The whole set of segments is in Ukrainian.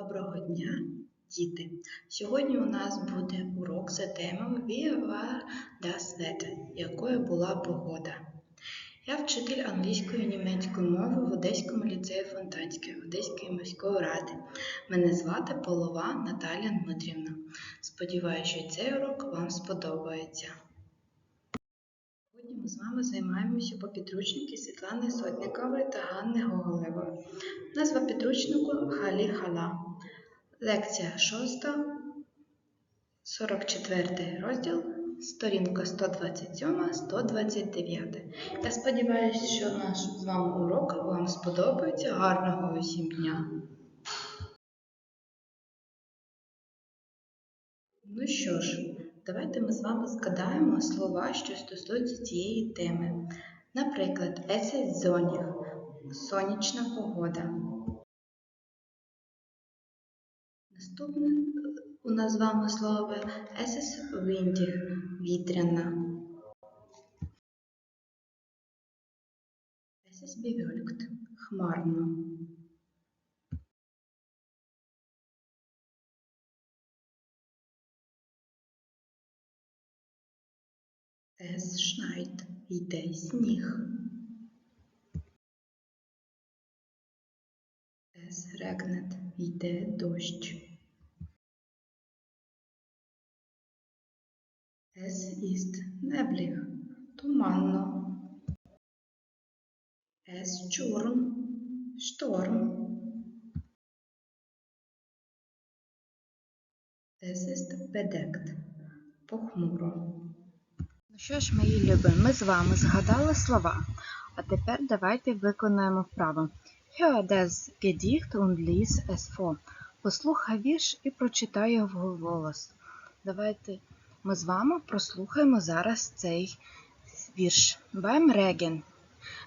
Доброго дня, діти! Сьогодні у нас буде урок за темою war das Wetter? якою була погода. Я вчитель англійської і німецької мови в Одеському ліцеї Фонтанської Одеської міської ради. Мене звати Полова Наталія Дмитрівна. Сподіваюся, що цей урок вам сподобається. Сьогодні ми з вами займаємося по підручнику Світлани Сотникової та Ганни Гоголевої. Назва підручнику Халі Хала. Лекція 6, 44 розділ, сторінка 127-129. Я сподіваюся, що наш з вами урок вам сподобається. Гарного усім дня! Ну що ж, давайте ми з вами згадаємо слова, що стосуються цієї теми. Наприклад, es ist – сонячна погода. Наступне у нас з вами слово es ist – вітряна. Ist bewölkt – хмарно. Schneit – йде сніг. Es regnet – йде дощ. Es ist neblig – туманно. Es Sturm – шторм. Es ist bedeckt – похмуро. Ну що ж, мої любі, ми з вами згадали слова. А тепер давайте виконаємо вправу. Hör das Gedicht und lies es vor. Послухай вірш і прочитай його вголос. Давайте ми з вами прослухаємо зараз цей вірш. Beim Regen.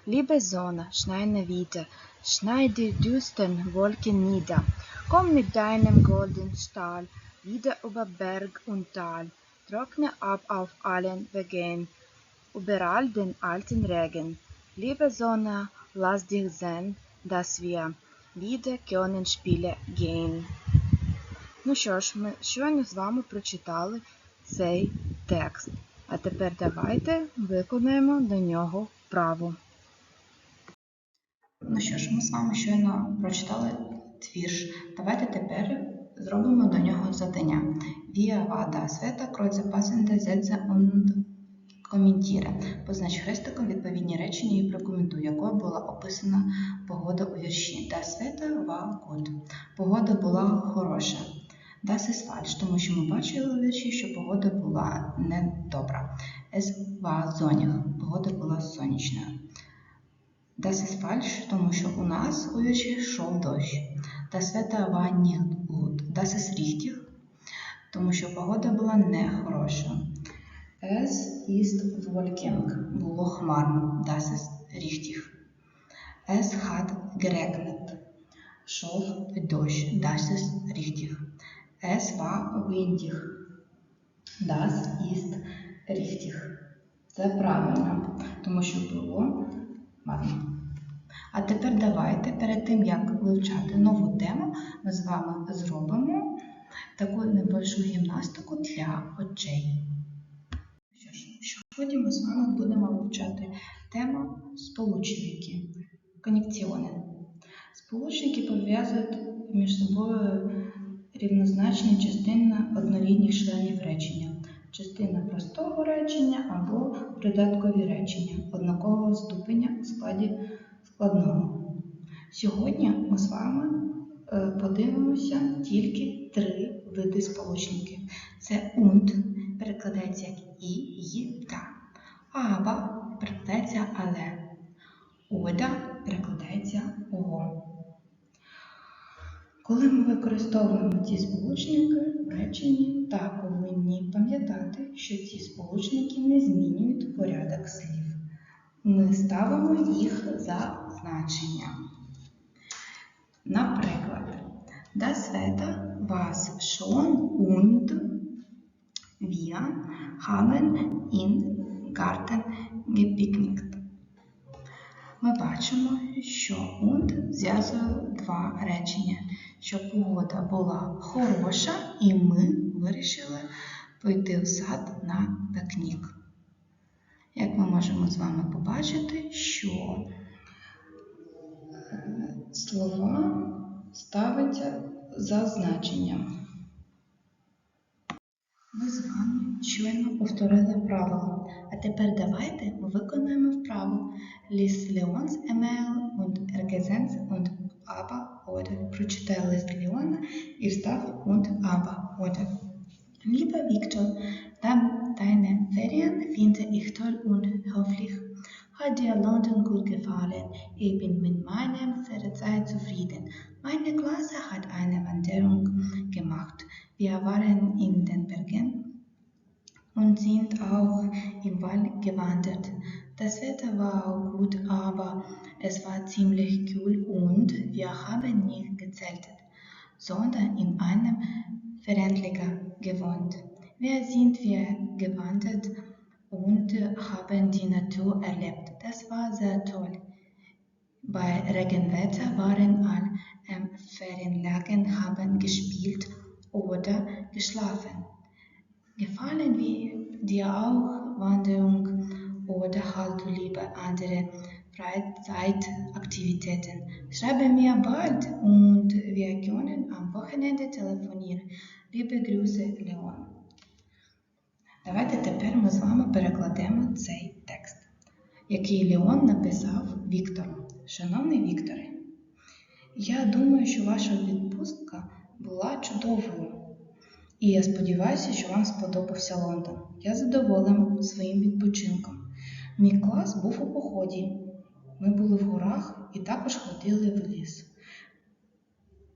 Liebe Sonne, schneide wieder, schneide düstern Wolken nieder. Komm mit deinem goldenen Stahl wieder über Berg und Tal. Trockne ab auf allen Wegen, überall den alten Regen. Liebe Sonne, lass dich sehen, dass wir wieder können Spiele gehen. Ну що ж, ми щойно з вами прочитали цей текст. А тепер давайте виконаємо до нього вправу. Ну що ж, ми з вами щойно прочитали твірш. Давайте тепер зробимо до нього завдання. War das Wetter, Kreuz passende Sätze und kommentiere. Познач хрестиком відповідні речення і прокоментуй, якою була описана погода у вірші. Das Wetter war gut. Погода була хороша. Das ist falsch, тому що ми бачили вірші, що погода була недобра. Es war sonnig. Погода була сонячною. Das ist falsch, тому що у нас у вірші йшов дощ. Das Wetter war nicht gut. Das ist richtig, тому що погода була нехороша. Es ist wolkig. Було хмарно. Das ist richtig. Es hat geregnet. Шов дощ. Das ist richtig. Es war windig. Das ist richtig. Це правильно, тому що було Ладно. А тепер давайте перед тим, як вивчати нову тему, ми з вами зробимо таку небольшу гімнастику для очей. Що ж, сьогодні ми з вами будемо вивчати тему сполучники, конекціони. Сполучники пов'язують між собою рівнозначні частини однорідних членів речення. Частина простого речення або придаткові речення однакового ступеня у складі складного. Сьогодні ми з вами подивимося тільки три види сполучників. Це und, перекладається як і, й, та, aber перекладається але, oder перекладається ого. Коли ми використовуємо ці сполучники в реченні, так повинні пам'ятати, що ці сполучники не змінюють порядок слів. Ми ставимо їх за значення. Наприклад, Das Wetter war schon und wir haben im Garten gepicknickt. Ми бачимо, що und зв'язує два речення, що погода була хороша, і ми вирішили пойти в сад на пікнік. Як ми можемо з вами побачити, що е, слова ставиться за значенням. Ми з вами щойно повторили правило. А тепер давайте виконаємо вправу Ліс Леонс Емейл und Ergesenz und aber oder. Прочитай лист Леона і встав und aber oder. Viktor, dann deine Ferien finde ich toll und höflich. Hat dir London gut gefallen? Ich bin mit meinem Freizeit zufrieden. Meine Klasse hat eine Wanderung gemacht. Wir waren in den Bergen und sind auch im Wald gewandert. Das Wetter war auch gut, aber es war ziemlich kühl und wir haben nicht gezeltet, sondern in einem Ferienlager gewohnt. Wir sind wir gewandert und haben die Natur erlebt. Das war sehr toll. Bei Regenwetter waren alle im Ferienlager haben gespielt oder geschlafen. Gefallen dir auch Wanderung oder hast du lieber andere Freizeitaktivitäten? Schreibe mir bald und wir können am Wochenende telefonieren. Liebe Grüße, Leon. Давайте тепер ми з вами перекладемо цей текст, який Леон написав Віктору. Шановний Вікторе, я думаю, що ваша відпустка була чудовою. І я сподіваюся, що вам сподобався Лондон. Я задоволений своїм відпочинком. Мій клас був у поході. Ми були в горах і також ходили в ліс.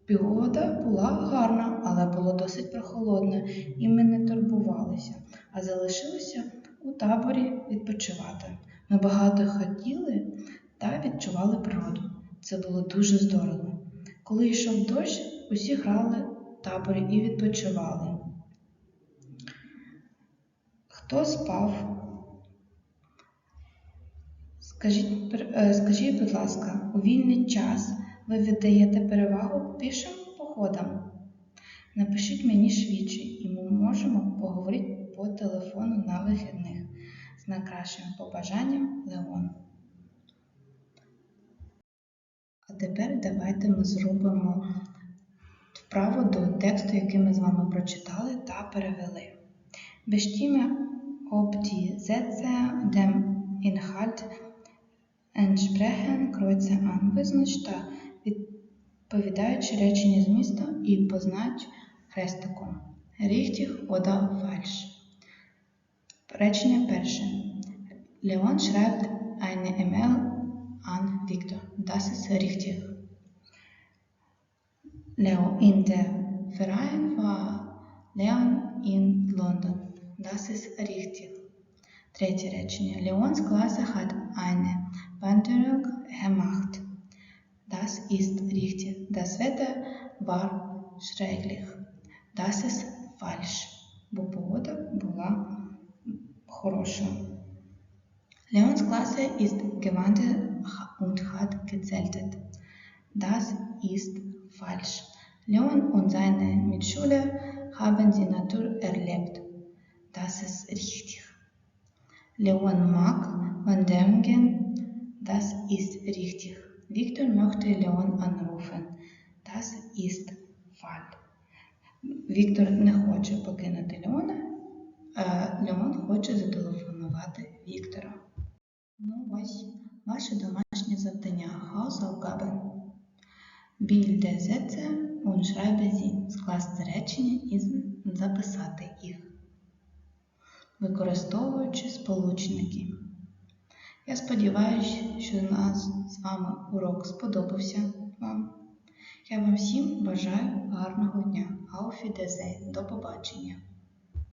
Погода була гарна, але було досить прохолодно, і ми не турбувалися, а залишилися у таборі відпочивати. Ми багато хотіли та відчували природу. Це було дуже здорово. Коли йшов дощ, усі грали в таборі і відпочивали. Хто спав? Скажіть, е, скажіть, будь ласка, у вільний час ви віддаєте перевагу пішим походам? Напишіть мені швидше, і ми можемо поговорити по телефону на вихідних. З найкращим побажанням Леон. А тепер давайте ми зробимо вправу до тексту, який ми з вами прочитали та перевели. Bestimme, ob die Sätze dem Inhalt entsprechen, kreuze an. Визнач та відповідаючи речення змісту і познач хрестиком. Richtig oder falsch. Речення перше. Leon schreibt eine E-Mail an Victor. Das ist richtig. Leo in der Verein war Leon in London. Das ist richtig. Третє речення. Leons Klasse hat eine Wanderung gemacht. Das ist richtig. Das Wetter war schrecklich. Das ist falsch. Бо погода була хороша. Leons Klasse ist gewandert und hat gezeltet. Das ist falsch. Leon und seine Mitschüler haben die Natur erlebt. Das ist richtig. Leon mag Wanderungen. Das ist richtig. Victor möchte Leon anrufen. Das ist falsch. Віктор не хоче покинути Леона, а Леон хоче зателефонувати Віктора. Ну ось ваше домашнє завдання Hausaufgaben. Sätze und schreibe. Скласти речення і записати їх, використовуючи сполучники. Я сподіваюся, що у нас з вами урок сподобався вам. Я вам всім бажаю гарного дня. Auf. До побачення.